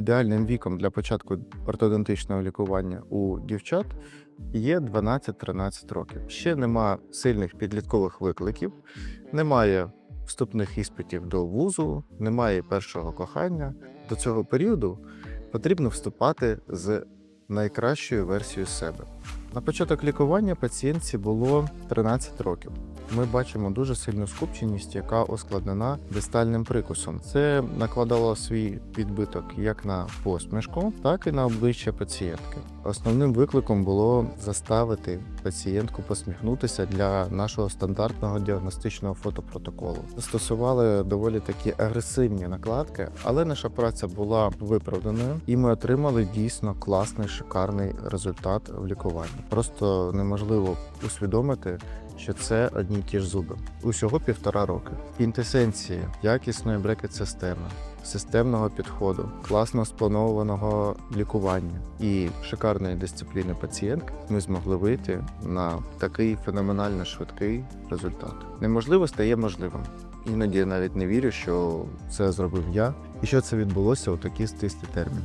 ідеальним віком для початку ортодонтичного лікування у дівчат є 12-13 років. Ще нема сильних підліткових викликів, немає вступних іспитів до вузу, немає першого кохання. До цього періоду потрібно вступати з найкращою версією себе. На початок лікування пацієнтці було 13 років. Ми бачимо дуже сильну скупченість, яка ускладнена дистальним прикусом. Це накладало свій відбиток як на посмішку, так і на обличчя пацієнтки. Основним викликом було заставити пацієнтку посміхнутися для нашого стандартного діагностичного фотопротоколу. Застосували доволі такі агресивні накладки, але наша праця була виправданою, і ми отримали дійсно класний шикарний результат в лікуванні. Просто неможливо усвідомити, що це одні й ті ж зуби. Усього півтора роки. Квінтесенції якісної брекет-системи, системного підходу, класно спланованого лікування і шикарної дисципліни пацієнтки ми змогли вийти на такий феноменально швидкий результат. Неможливо стає можливим. Іноді я навіть не вірю, що це зробив я, і що це відбулося у такі стислі терміни.